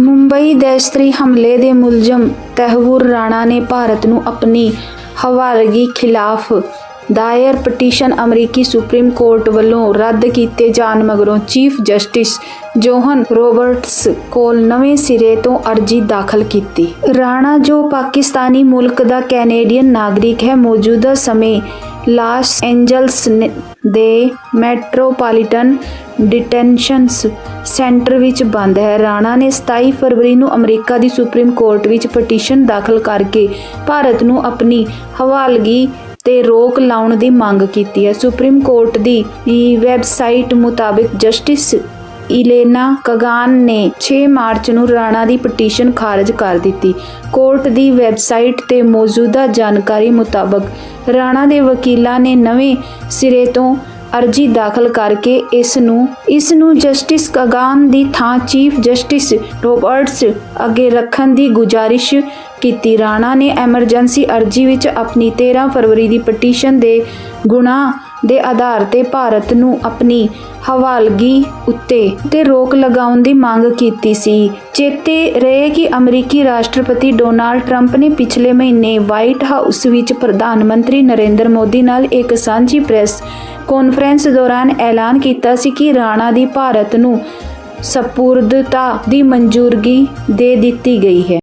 ਮੁੰਬਈ ਦਹਿਸ਼ਤੀ ਹਮਲੇ ਦੇ ਮੁਲਜ਼ਮ ਤਹਿਵੁਰ ਰਾਣਾ ਨੇ ਭਾਰਤ ਨੂੰ ਆਪਣੀ ਹਵਾਲਗੀ ਖਿਲਾਫ ਦਾਇਰ ਪਟੀਸ਼ਨ ਅਮਰੀਕੀ ਸੁਪਰੀਮ ਕੋਰਟ ਵੱਲੋਂ ਰੱਦ ਕੀਤੇ ਜਾਣ ਮਗਰੋਂ ਚੀਫ ਜਸਟਿਸ ਜੋਹਨ ਰੋਬਰਟਸ ਕੋਲ ਨਵੇਂ ਸਿਰੇ ਤੋਂ ਅਰਜ਼ੀ ਦਾਖਲ ਕੀਤੀ। ਰਾਣਾ ਜੋ ਪਾਕਿਸਤਾਨੀ ਮੁਲਕ ਦਾ ਕੈਨੇਡੀਅਨ ਨਾਗਰਿਕ ਹੈ, ਮੌਜੂਦਾ ਸਮੇਂ ਲਾਸ ਐਂਜਲਸ ਨ- ਦੇ ਮੈਟਰੋਪੋਲੀਟਨ ਡਿਟੈਂਸ਼ਨਸ ਸੈਂਟਰ ਵਿੱਚ ਬੰਦ ਹੈ। ਰਾਣਾ ਨੇ 27 ਫਰਵਰੀ ਨੂੰ ਅਮਰੀਕਾ ਦੀ ਸੁਪਰੀਮ ਕੋਰਟ ਵਿੱਚ ਪਟੀਸ਼ਨ ਦਾਖਲ ਕਰਕੇ ਭਾਰਤ ਨੂੰ ਆਪਣੀ ਹਵਾਲਗੀ ਤੇ ਰੋਕ ਲਾਉਣ ਦੀ ਮੰਗ ਕੀਤੀ ਹੈ। ਸੁਪਰੀਮ ਕੋਰਟ ਦੀ ਹੀ ਵੈਬਸਾਈਟ ਮੁਤਾਬਿਕ ਜਸਟਿਸ ਇਲੇਨਾ ਕਗਾਨ ਨੇ 6 ਮਾਰਚ ਨੂੰ ਰਾਣਾ ਦੀ ਪਟੀਸ਼ਨ ਖਾਰਜ ਕਰ ਦਿੱਤੀ। ਕੋਰਟ ਦੀ ਵੈਬਸਾਈਟ ਤੇ ਮੌਜੂਦਾ ਜਾਣਕਾਰੀ ਮੁਤਾਬਕ, ਰਾਣਾ ਦੇ ਵਕੀਲਾਂ ਨੇ ਨਵੇਂ ਸਿਰੇ ਤੋਂ ਅਰਜ਼ੀ ਦਾਖਲ ਕਰਕੇ ਇਸ ਨੂੰ ਇਸ ਨੂੰ ਜਸਟਿਸ ਕਗਾਨ ਦੀ ਥਾਂ ਚੀਫ ਜਸਟਿਸ ਰੋਬਰਟਸ ਅੱਗੇ ਰੱਖਣ ਦੀ ਗੁਜ਼ਾਰਿਸ਼ ਕੀਤੀ। ਰਾਣਾ ਨੇ ਐਮਰਜੈਂਸੀ ਅਰਜ਼ੀ ਵਿੱਚ ਆਪਣੀ 13 ਫਰਵਰੀ ਦੀ ਪਟੀਸ਼ਨ ਦੇ ਗੁਨਾਹ ਦੇ ਆਧਾਰ ਤੇ ਭਾਰਤ ਨੂੰ ਆਪਣੀ ਹਵਾਲਗੀ ਉੱਤੇ ਤੇ ਰੋਕ ਲਗਾਉਣ ਦੀ ਮੰਗ ਕੀਤੀ ਸੀ। ਚੇਤੇ ਰਹੇ ਕਿ ਅਮਰੀਕੀ ਰਾਸ਼ਟਰਪਤੀ ਡੋਨਾਲਡ ਟਰੰਪ ਨੇ ਪਿਛਲੇ ਮਹੀਨੇ ਵਾਈਟ ਹਾਊਸ ਵਿੱਚ ਪ੍ਰਧਾਨ ਮੰਤਰੀ ਨਰਿੰਦਰ ਮੋਦੀ ਨਾਲ ਇੱਕ ਸਾਂਝੀ ਪ੍ਰੈਸ ਕਾਨਫਰੰਸ ਦੌਰਾਨ ਐਲਾਨ ਕੀਤਾ ਸੀ ਕਿ ਰਾਣਾ ਦੀ ਭਾਰਤ ਨੂੰ ਸਪੁਰਦਤਾ ਦੀ ਮਨਜ਼ੂਰਗੀ ਦੇ ਦਿੱਤੀ ਗਈ ਹੈ।